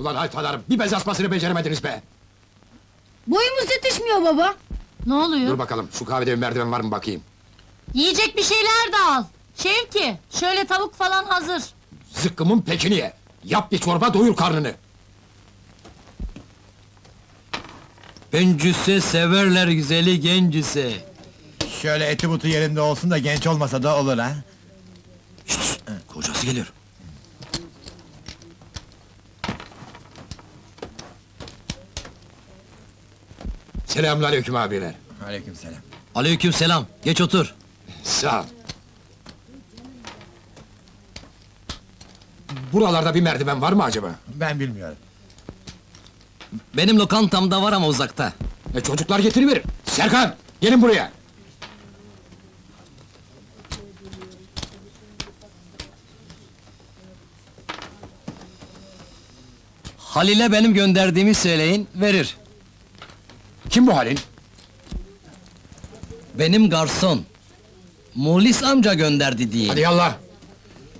Ulan haytalarım, bir bez asmasını beceremediniz be! Boyumuz yetişmiyor baba. Ne oluyor? Dur bakalım, şu kahvede bir merdiven var mı bakayım? Yiyecek bir şeyler de al. Şevki, şöyle tavuk falan hazır. Zıkkımın pekini ye! Yap bir çorba, doyur karnını! Pencüse severler güzeli gencüse. Şöyle eti butu yerinde olsun da genç olmasa da olur ha. Kocası geliyor. Selamünaleyküm abiler. Aleykümselam. Aleyküm selam. Geç otur. Sağ ol. Buralarda bir merdiven var mı acaba? Ben bilmiyorum. Benim lokantamda var ama uzakta. E çocuklar getiriverir. Serkan, gelin buraya! Halil'e benim gönderdiğimi söyleyin, verir. Kim bu Halil? Benim garson. Muhlis amca gönderdi diye. Hadi yallah!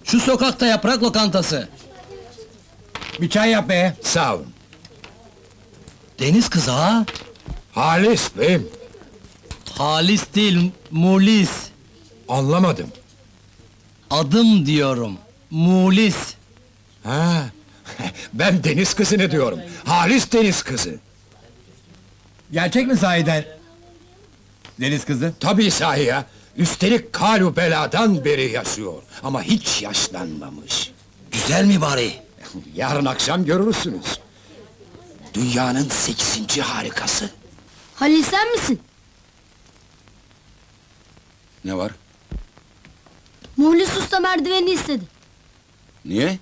Şu sokakta yaprak lokantası. Bir çay yap be. Sağ olun. Deniz kızı ha? Halis beyim. Halis değil, Muhlis. Anlamadım. Adım diyorum. Muhlis. Ha, ben deniz kızını diyorum. Halis deniz kızı. Gerçek mi sahiden? Deniz kızı. Tabii sahi ya. Üstelik kalu beladan beri yaşıyor. Ama hiç yaşlanmamış. Güzel mi bari? Yarın akşam görürsünüz. Dünyanın sekizinci harikası. Halil sen misin? Ne var? Muhlis Usta merdiveni istedi. Niye?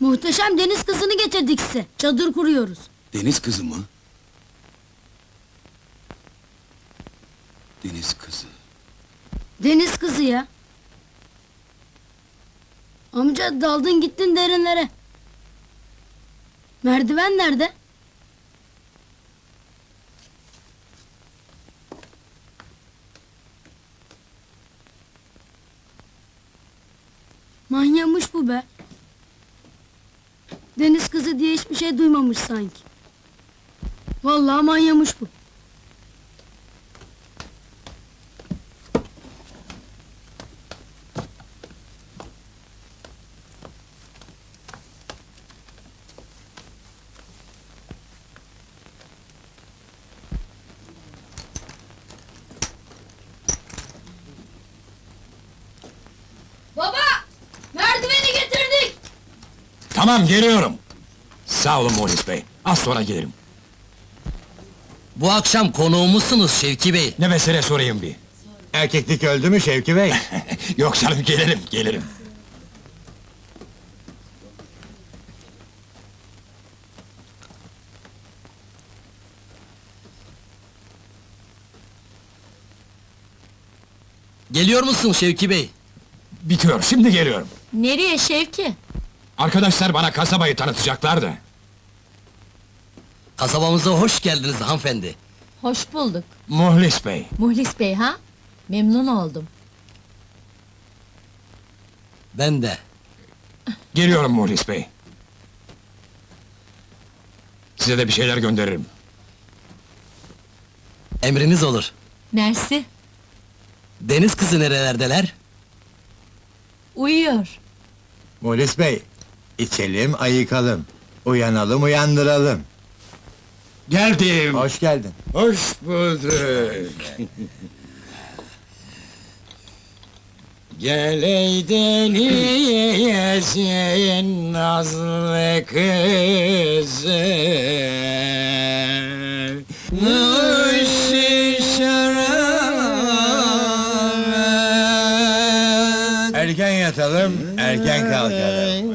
Muhteşem deniz kızını getirdik size. Çadır kuruyoruz. Deniz kızı mı? Deniz kızı. Deniz kızı ya. Amca daldın gittin derinlere. Merdiven nerede? Manyamış bu be. Deniz kızı diye hiçbir şey duymamış sanki. Vallahi manyamış bu. Baba! Merdiveni getirdik! Tamam geliyorum. Sağ olun Muhlis Bey. Az sonra gelirim. Bu akşam konuğumuzsunuz Şevki Bey. Ne mesele sorayım bir. Erkeklik öldü mü Şevki Bey? Yok canım gelirim, gelirim. Geliyor musun Şevki Bey? Bitiyor, şimdi geliyorum. Nereye Şevki? Arkadaşlar bana kasabayı tanıtacaklar da. Kasabamıza hoş geldiniz hanımefendi. Hoş bulduk. Muhlis Bey. Muhlis Bey ha? Memnun oldum. Ben de. Geliyorum Muhlis Bey. Size de bir şeyler gönderirim. Emriniz olur. Mersi. Deniz kızı nerelerdeler? Uyuyor. Muhlis Bey, içelim ayıkalım. Uyanalım uyandıralım. Geldim. Hoş geldin. Hoş bulduk. Geleydin yesin nazlı kızı Nuşi şarap Erken yatalım, erken kalkalım.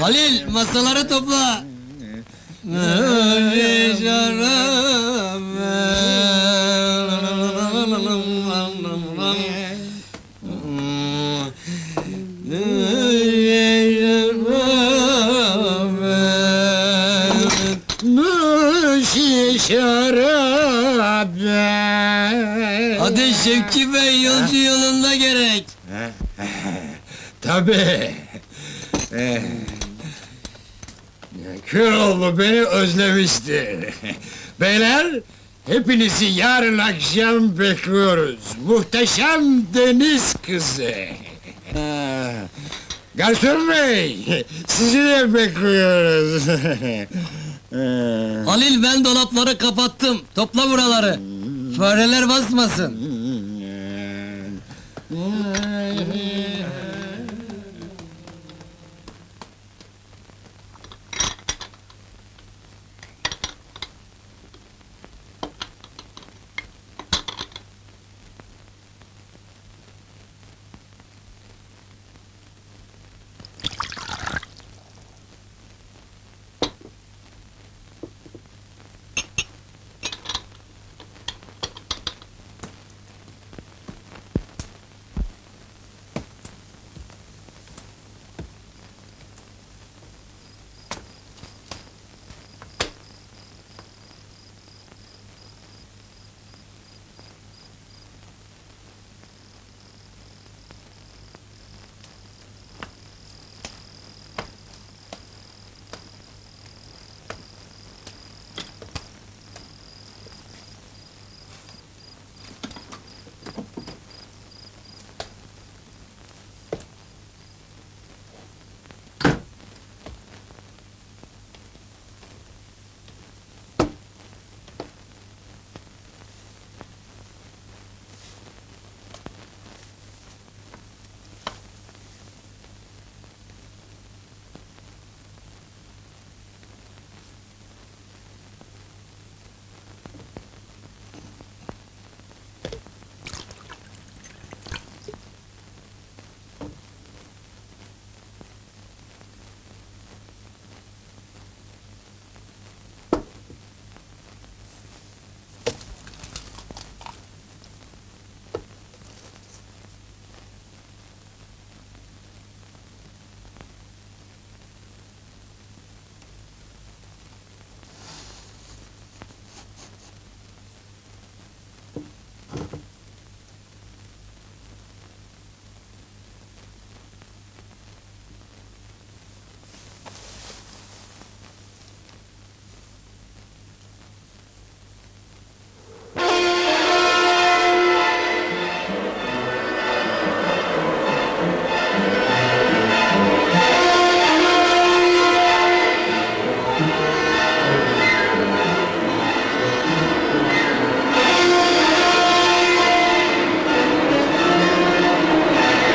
Halil masaları topla. Hadi Şevki Bey yolcu yolunda gerek. Tabii. Köroğlu beni özlemişti. Beyler, hepinizi yarın akşam bekliyoruz. Muhteşem deniz kızı. Garson bey, sizi de bekliyoruz. Ha. Halil ben dolapları kapattım. Topla buraları. Fareler basmasın.